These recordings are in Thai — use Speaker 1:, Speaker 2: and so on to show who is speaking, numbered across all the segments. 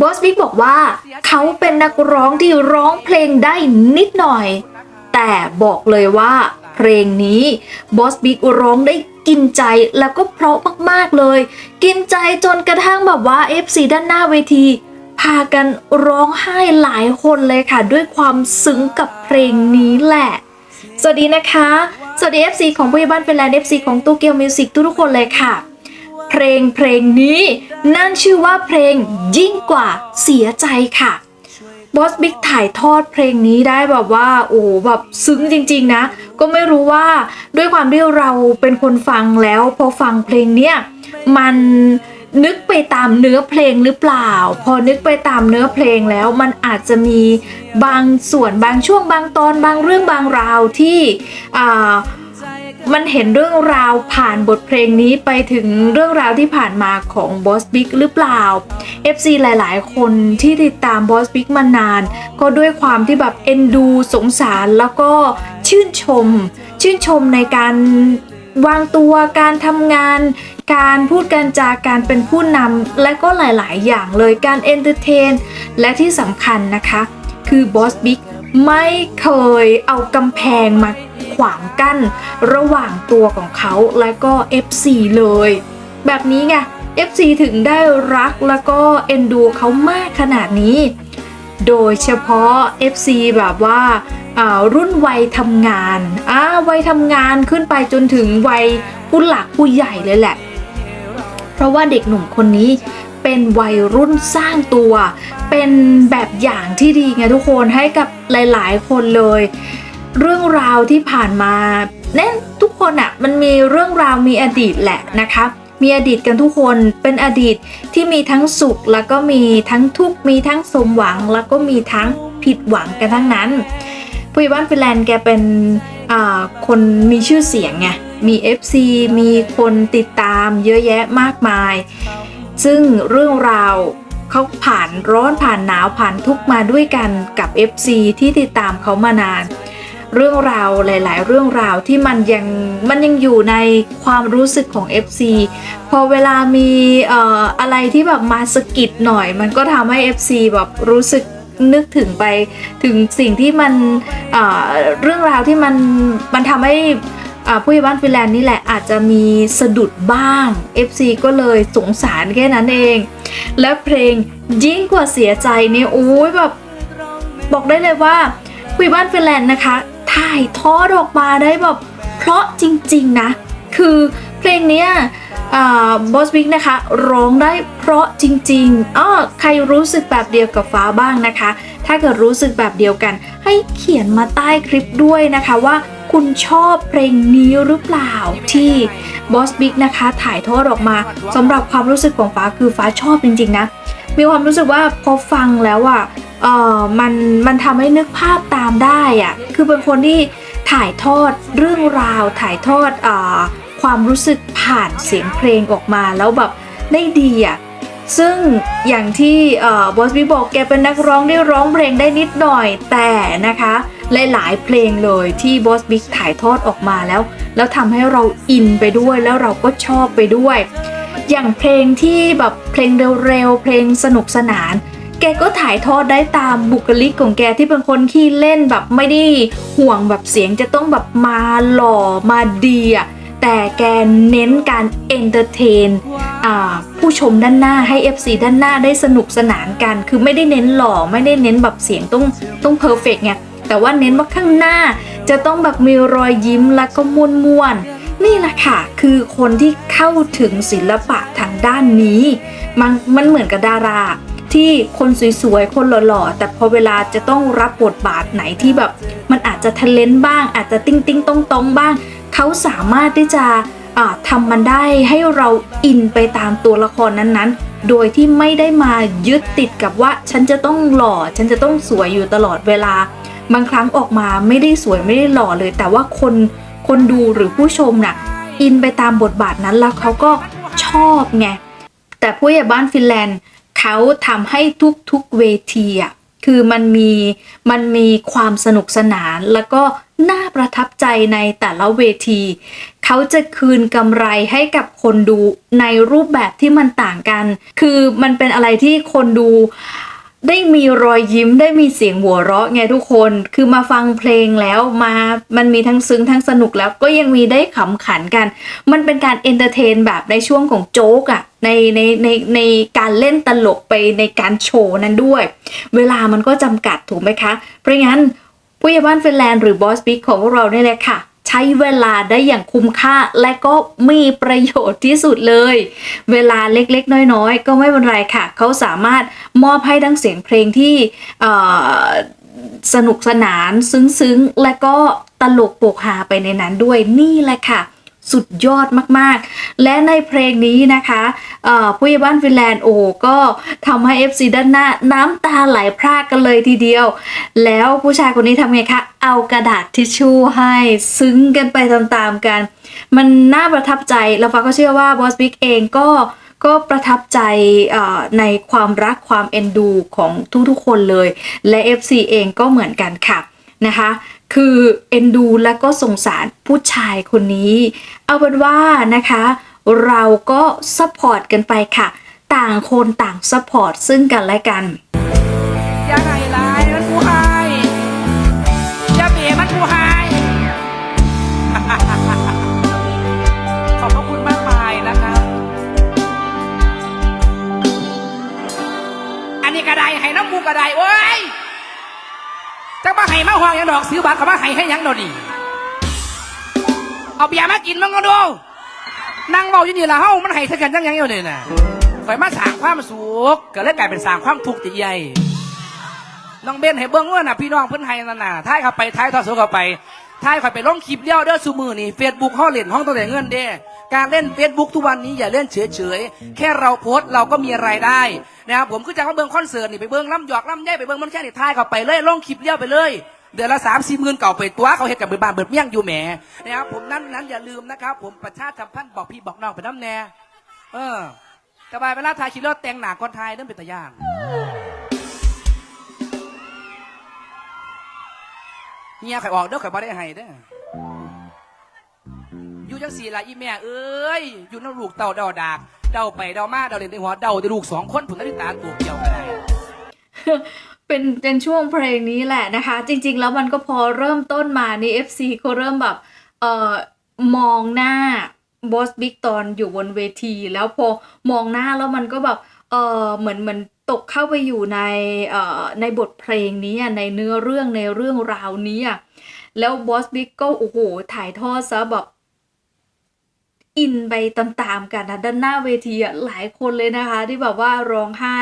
Speaker 1: บอสบิ๊กบอกว่า เขาเป็นนักร้องที่ร้องเพลงได้นิดหน่อย แต่บอกเลยว่า เพลงนี้บอสบิ๊กร้องได้กินใจแล้วก็เพราะมากๆเลย กินใจจนกระทั่งแบบว่า FC ด้านหน้าเวที พากันร้องไห้หลายคนเลยค่ะ ด้วยความซึ้งกับเพลงนี้แหละ สวัสดีนะคะ สวัสดี FC ของผู้ใหญ่บ้านเป็นแลนด์ FC ของตู้เกียวมิวสิกทุกๆคนเลยค่ะ เพลงเพลงนี้ นั่นชื่อว่าเพลงยิ่งกว่าเสียใจค่ะบอสบิ๊กถ่ายทอดเพลงนี้ได้แบบว่าโอ้แบบซึ้งจริง ๆ นะ ก็ไม่รู้ว่าด้วยความที่เราเป็นคนฟังแล้ว พอฟังเพลงเนี้ยมันนึกไปตามเนื้อเพลงหรือเปล่า พอนึกไปตามเนื้อเพลงแล้วมันอาจจะมีบางส่วนบางช่วงบางตอนบางเรื่องบางราวที่อ่า มันเห็นเรื่องราวผ่านบทเพลงนี้ไปถึงเรื่องราวที่ผ่านมาของบอสบิ๊กหรือเปล่า FC หลายๆ คนที่ติดตามบอสบิ๊กมานาน ก็ด้วยความที่แบบเอ็นดูสงสารแล้วก็ชื่นชม ชื่นชมในการวางตัวการทำงาน การพูดการจาการเป็นผู้นำและก็หลาย ๆ อย่างเลยการเอนเตอร์เทน และที่สำคัญนะคะ คือบอสบิ๊ก ไม่เคยเอากำแพงมาขวางกั้น ระหว่างตัวของเขาและก็ FC เลย แบบนี้ไง FC ถึงได้รักแล้วก็เอ็นดูเขามากขนาดนี้ โดยเฉพาะ FC แบบว่าารุ่นวัยทำงานอ่าวัยทำงานขึ้นไปจนถึงวัยผู้หลักผู้ใหญ่เลยแหละ เพราะว่าเด็กหนุ่มคนนี้ เป็นวัยรุ่นสร้างตัว เป็นแบบอย่างที่ดีไงทุกคนให้กับหลาย ๆ คนเลย เรื่องราวที่ผ่านมาแน่นทุกคนอะ่ะมันมีเรื่องราวมีอดีตแหละนะคะมีอดีตกันทุกคนเป็นอดีตที่มีทั้งสุข แล้วก็มีทั้งทุกข์มีทั้งสมหวัง แล้วก็มีทั้งผิดหวังกันทั้งนั้นผู้ใหญ่บ้านฟินแลนด์แกเป็นคนมีชื่อเสียงไงมี FC มีคนติดตามเยอะแยะมากมาย ซึ่งเรื่องราวเขาผ่านร้อนผ่านหนาวผ่านทุกมาด้วยกันกับ FC ที่ติดตามเขามานาน เรื่องราวหลาย ๆ เรื่องราวที่มันยังมันยังอยู่ในความรู้สึกของ FC พอเวลามีอออะไรที่แบบมาสะกิดหน่อย มันก็ทำให้ FC แบบรู้สึกนึกถึงไปถึงสิ่งที่มันเเรื่องราวที่มันมันทำให้ ผู้ใหญ่บ้านฟินแลนด์นี่แหละอาจจะมีสะดุดบ้าง FC ก็เลยสงสารแค่นั้นเอง และเพลงยิ่งกว่าเสียใจเนี่ยโอ้ยแบบบอกได้เลยว่าคุยบ้านฟินแลนด์นะคะถ่ายทอดออกมาได้แบบเพราะจริงๆนะ คือเพลงเนี้ยบอสบิ๊กนะคะ ร้องได้เพราะจริงๆอ้อใครรู้สึกแบบเดียวกับฟ้าบ้างนะคะ ถ้าเกิดรู้สึกแบบเดียวกัน ให้เขียนมาใต้คลิปด้วยนะคะว่าคุณชอบเพลงนี้หรือเปล่าที่บอสบิ๊กนะคะถ่ายทอดออกมาสำหรับความรู้สึกของฟ้าคือฟ้าชอบจริงๆนะ มีความรู้สึกว่าพอฟังแล้วอะเออมันมันทำให้นึกภาพตามได้อะคือเป็นคนที่ถ่ายทอดเรื่องราวถ่ายทอดเออความรู้สึกผ่านเสียงเพลงออกมาแล้วแบบได้ดีอะซึ่งอย่างที่เอ่อบอสบี้บอกแกเป็นนักร้องได้ร้องเพลงได้นิดหน่อยแต่นะคะ หลายๆเพลงเลยที่บอสบิ๊กถ่ายทอดออกมาแล้ว แล้วทำให้เราอินไปด้วยแล้วเราก็ชอบไปด้วย อย่างเพลงที่แบบเพลงเร็วๆ เพลงสนุกสนาน แกก็ถ่ายทอดได้ตามบุคลิกของแกที่เป็นคนขี้เล่นแบบไม่ได้ห่วงแบบเสียงจะต้องแบบมาหล่อมาดีอะแต่แกเน้นการเอนเตอร์เทนผู้ชมด้านหน้าให้ FC ด้านหน้าได้สนุกสนานกัน คือไม่ได้เน้นหล่อไม่ได้เน้นแบบเสียงต้องต้องเพอร์เฟกไง แต่ว่าเน้นว่าข้างหน้า จะต้องแบบมีรอยยิ้มแล้วก็มวนมวนๆนี่แหละค่ะ คือคนที่เข้าถึงศิลปะทางด้านนี้ มันมันเหมือนกับดารา ที่คนสวยๆ คนหล่อๆ แต่พอเวลาจะต้องรับบทบาทไหนที่แบบ มันอาจจะทะเลนบ้าง อาจจะติ้งติ้งตรงตรงบ้าง เขาสามารถที่จะทำมันได้ให้เราอินไปตามตัวละครนั้นๆ โดยที่ไม่ได้มายึดติดกับว่า ฉันจะต้องหล่อ ฉันจะต้องสวยอยู่ตลอดเวลา บางครั้งออกมาไม่ได้สวยไม่ได้หล่อเลย แต่ว่าคนคนดูหรือผู้ชมน่ะอินไปตามบทบาทนั้นแล้วเขาก็ชอบไงแต่ผู้ใหญ่บ้านฟินแลนด์เขาทำให้ทุกๆเวทีอะคือมันมีมันมีความสนุกสนานแล้วก็น่าประทับใจในแต่ละเวที เขาจะคืนกำไรให้กับคนดูในรูปแบบที่มันต่างกัน คือมันเป็นอะไรที่คนดู ได้มีรอยยิ้มได้มีเสียงหัวเราะไงทุกคน คือมาฟังเพลงแล้วมามันมีทั้งซึ้งทั้งสนุกแล้วก็ยังมีได้ขำขันกัน มันเป็นการเอนเตอร์เทนแบบในช่วงของโจ๊กอะในในในในการเล่นตลกไปในการโชว์นั้นด้วย เวลามันก็จำกัดถูกไหมคะ เพราะงั้นผู้ใหญ่บ้านฟินแลนด์หรือบอสบิ๊กของพวกเราเนี่ยแหละค่ะ ใช้เวลาได้อย่างคุ้มค่าและก็มีประโยชน์ที่สุดเลย เวลาเล็กๆ น้อยๆ ก็ไม่เป็นไรค่ะ เขาสามารถมอบให้ทั้งเสียงเพลงที่สนุกสนานซึ้งๆ และก็ตลกโปกฮาไปในนั้นด้วยนี่แหละค่ะ สุดยอดมากๆ และในเพลงนี้นะคะผู้ใหญ่บ้านฟินแลนด์โอ้ก็ทำให้ FC ด้านหน้าน้ำตาไหลพรากกันเลยทีเดียว แล้วผู้ชายคนนี้ทำไงคะเอากระดาษทิชชู่ให้ซึ้งกันไปตามๆกัน มันน่าประทับใจแล้วฟ้าก็เชื่อว่าบอสบิ๊กเองก็ก็ประทับใจในความรักความเอ็นดูของทุกๆคนเลย และ FC เองก็เหมือนกันค่ะนะคะ คือเอ็นดูและก็สงสารผู้ชายคนนี้ เอาเป็นว่านะคะ เราก็ซัพพอร์ตกันไปค่ะ ต่างคนต่างซัพพอร์ตซึ่งกันและกัน
Speaker 2: ย่าไห้ลายมันกูไห้อย่าเบะมันกูไห้ขอบพระคุณมากมายนะครับ อันนี้กระไดให้น้ำมูกกระไดโอ้ย จะมาให้มาห่วงหยังดอกซื้อบัตรกับมาให้ให้ยังดอกนี่เอาเบียร์มากินมั้งก็ดูนั่งเบาอยู่นี่ละเฮ้ามันให้เท่ากันยังยังอยู่เลยน่ะข่อยมาสร้างความสุขก็เลยกลายเป็นสร้างความทุกข์ติใหญ่น้องเบนให้เบิ้งว่าน่ะพี่น้องเพิ่นให้นั่นน่ะท้ายเข้าไปท้ายทอดสดเข้าไปท้ายเข้าไปลงคลิปเดียวเด้อซูมือนี่เฟซบุ๊กห้องเล่นห้องตัวแต่เงินเด้ การเล่นเฟซบุ๊กทุกวันนี้อย่าเล่นเฉยๆ แค่เราโพสต์เราก็มีรายได้นะครับผมก็จะมาเบิ้งคอนเสิร์ตนี่ไปเบิ้งล่ำหยอกล่ำแย่ไปเบิ้งมันแค่นี่ทายเข้าไปเลยลงคลิปเดียวไปเลยเดือนละสามสี่หมื่นเก่าไปตัวเขาเห็ดกับเบิดบ้านเบิดเมี่ยงอยู่แหมนะครับผมนั้นนั้นอย่าลืมนะครับผมประชาสัมพันธ์บอกพี่บอกน้องไปน้ำแน่เออสบายเวลาถ่ายคลิปแล้วแต่งหนาก่อนถ่ายเริ่มเป็นตะย่านเฮียข่อยออกเด้อข่อยบ่ได้ให้เด้อ อยู่จังสี่ละอีแม่เอ้ยอยู่น้ำลูกเต่าเดาดากเดาไปเดามาเดาเล่นในหัวเดาแต่ลูกสองคนผุนนาฬิตาตัวเกี่ยวกันได้
Speaker 1: เป็นเป็นช่วงเพลงนี้แหละนะคะ จริง ๆ แล้วมันก็พอเริ่มต้นมานี่ FC ก็เริ่มแบบเอ่อมองหน้าบอสบิ๊กตอนอยู่บนเวที แล้วพอมองหน้าแล้วมันก็แบบเออเหมือนเหมือนตกเข้าไปอยู่ในเอ่อในบทเพลงนี้ในเนื้อเรื่องในเรื่องราวนี้อะแล้วบอสบิ๊กก็โอ้โหถ่ายทอดซะแบบ อินไปตามๆกันนะด้านหน้าเวทีอะหลายคนเลยนะคะ ที่แบบว่าร้องไห้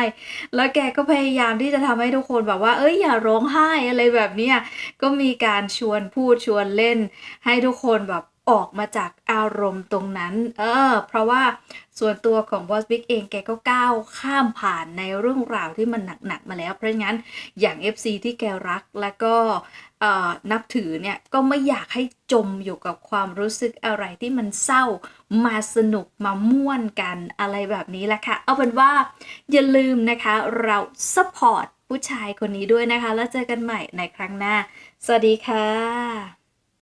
Speaker 1: แล้วแกก็พยายามที่จะทำให้ทุกคนแบบว่า เอ้ยอย่าร้องไห้อะไรแบบเนี้ยก็มีการชวนพูดชวนเล่น ให้ทุกคนแบบออกมาจากอารมณ์ตรงนั้น เออ เพราะว่าส่วนตัวของบอสบิ๊กเองแกก็ก้าวข้ามผ่านในเรื่องราวที่มันหนักๆมาแล้ว เพราะงั้นอย่าง FC ที่แกรักแล้วก็ นับถือเนี่ยก็ไม่อยากให้จมอยู่กับความรู้สึกอะไรที่มันเศร้ามาสนุกมาม่วนกันอะไรแบบนี้แหละค่ะ เอาเป็นว่าอย่าลืมนะคะเราสปอร์ตผู้ชายคนนี้ด้วยนะคะ แล้วเจอกันใหม่ในครั้งหน้า สวัสดีค่ะ